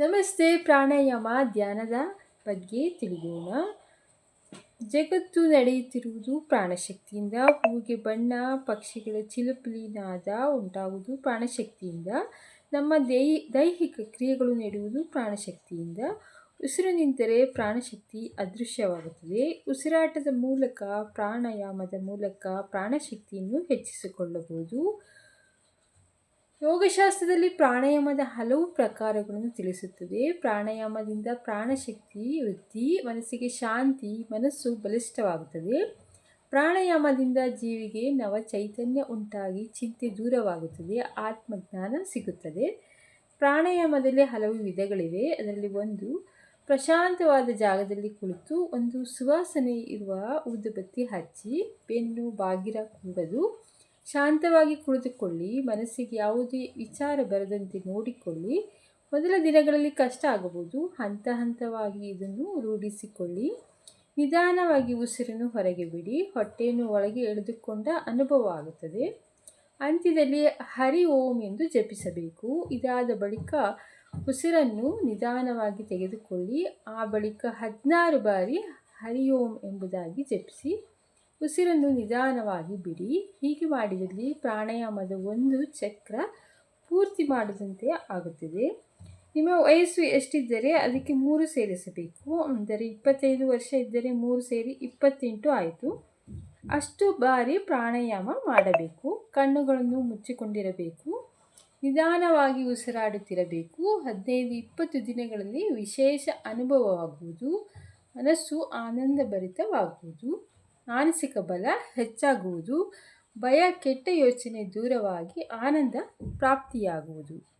ನಮಸ್ತೆ ಪ್ರಾಣಾಯಾಮ ಧ್ಯಾನದ ಬಗ್ಗೆ ತಿಳಿಯೋಣ. ಜಗತ್ತು ನಡೆಯುತ್ತಿರುವುದು ಪ್ರಾಣಶಕ್ತಿಯಿಂದ, ಹೂವಿಗೆ ಬಣ್ಣ, ಪಕ್ಷಿಗಳ ಚಿಲುಪಿಲಿನಾದ ಉಂಟಾಗುವುದು ಪ್ರಾಣಶಕ್ತಿಯಿಂದ, ನಮ್ಮ ದೈ, ದೈಹಿಕ ಕ್ರಿಯೆಗಳು ನಡೆಯುವುದು ಪ್ರಾಣಶಕ್ತಿಯಿಂದ. ಉಸಿರು ನಿಂತರೆ ಪ್ರಾಣಶಕ್ತಿ ಅದೃಶ್ಯವಾಗುತ್ತದೆ. ಉಸಿರಾಟದ ಮೂಲಕ, ಪ್ರಾಣಾಯಾಮದ ಮೂಲಕ ಪ್ರಾಣಶಕ್ತಿಯನ್ನು ಹೆಚ್ಚಿಸಿಕೊಳ್ಳಬಹುದು. ಯೋಗಶಾಸ್ತ್ರದಲ್ಲಿ ಪ್ರಾಣಾಯಾಮದ ಹಲವು ಪ್ರಕಾರಗಳನ್ನು ತಿಳಿಸುತ್ತದೆ. ಪ್ರಾಣಾಯಾಮದಿಂದ ಪ್ರಾಣಶಕ್ತಿ ವೃದ್ಧಿ ಮನಸ್ಸಿಗೆ ಶಾಂತಿ, ಮನಸ್ಸು ಬಲಿಷ್ಠವಾಗುತ್ತದೆ. ಪ್ರಾಣಾಯಾಮದಿಂದ ಜೀವಿಗೆ ನವ ಚೈತನ್ಯ ಉಂಟಾಗಿ ಚಿಂತೆ ದೂರವಾಗುತ್ತದೆ, ಆತ್ಮಜ್ಞಾನ ಸಿಗುತ್ತದೆ. ಪ್ರಾಣಾಯಾಮದಲ್ಲಿ ಹಲವು ವಿಧಗಳಿವೆ. ಅದರಲ್ಲಿ ಒಂದು ಪ್ರಶಾಂತವಾದ ಜಾಗದಲ್ಲಿ ಕುಳಿತು, ಒಂದು ಸುವಾಸನೆ ಇರುವ ಊದುಬತ್ತಿ ಹಚ್ಚಿ, ಬೆನ್ನು ಬಾಗಿರ ಕೂಡದು ಶಾಂತವಾಗಿ ಕುಳಿತುಕೊಳ್ಳಿ, ಮನಸ್ಸಿಗೆ ಯಾವುದೇ ವಿಚಾರ ಬರದಂತೆ ನೋಡಿಕೊಳ್ಳಿ. ಮೊದಲ ದಿನಗಳಲ್ಲಿ ಕಷ್ಟ ಆಗಬಹುದು. ಹಂತ ಹಂತವಾಗಿ ಇದನ್ನು ರೂಢಿಸಿಕೊಳ್ಳಿ. ನಿಧಾನವಾಗಿ ಉಸಿರನ್ನು ಹೊರಗೆ ಬಿಡಿ. ಹೊಟ್ಟೆಯನ್ನು ಒಳಗೆ ಎಳೆದುಕೊಂಡ ಅನುಭವ ಆಗುತ್ತದೆ. ಅಂತ್ಯದಲ್ಲಿ ಹರಿ ಓಂ ಎಂದು ಜಪಿಸಬೇಕು. ಇದಾದ ಬಳಿಕ ಉಸಿರನ್ನು ನಿಧಾನವಾಗಿ ತೆಗೆದುಕೊಳ್ಳಿ. ಆ ಬಳಿಕ ಹದಿನಾರು ಬಾರಿ ಹರಿ ಓಂ ಎಂಬುದಾಗಿ ಜಪಿಸಿ. ಉಸಿರನ್ನು ನಿಧಾನವಾಗಿ ಬಿಡಿ. ಹೀಗೆ ಮಾಡಿದಲ್ಲಿ ಪ್ರಾಣಾಯಾಮದ ಒಂದು ಚಕ್ರ ಪೂರ್ತಿ ಮಾಡಿದಂತೆ ಆಗುತ್ತದೆ. ನಿಮ್ಮ ವಯಸ್ಸು ಎಷ್ಟಿದ್ದರೆ ಅದಕ್ಕೆ ಮೂರು ಸೇರಿಸಬೇಕು. ಅಂದರೆ ಇಪ್ಪತ್ತೈದು ವರ್ಷ ಇದ್ದರೆ ಮೂರು ಸೇರಿ ಇಪ್ಪತ್ತೆಂಟು ಆಯಿತು. ಅಷ್ಟು ಬಾರಿ ಪ್ರಾಣಾಯಾಮ ಮಾಡಬೇಕು. ಕಣ್ಣುಗಳನ್ನು ಮುಚ್ಚಿಕೊಂಡಿರಬೇಕು. ನಿಧಾನವಾಗಿ ಉಸಿರಾಡುತ್ತಿರಬೇಕು. ಹದಿನೈದು, ಇಪ್ಪತ್ತು ದಿನಗಳಲ್ಲಿ ವಿಶೇಷ ಅನುಭವವಾಗುವುದು. ಮನಸ್ಸು ಆನಂದಭರಿತವಾಗುವುದು. ಮಾನಸಿಕ ಬಲ ಹೆಚ್ಚಾಗುವುದು. ಭಯ ಕೆಟ್ಟ ಯೋಚನೆ ದೂರವಾಗಿ ಆನಂದ ಪ್ರಾಪ್ತಿಯಾಗುವುದು.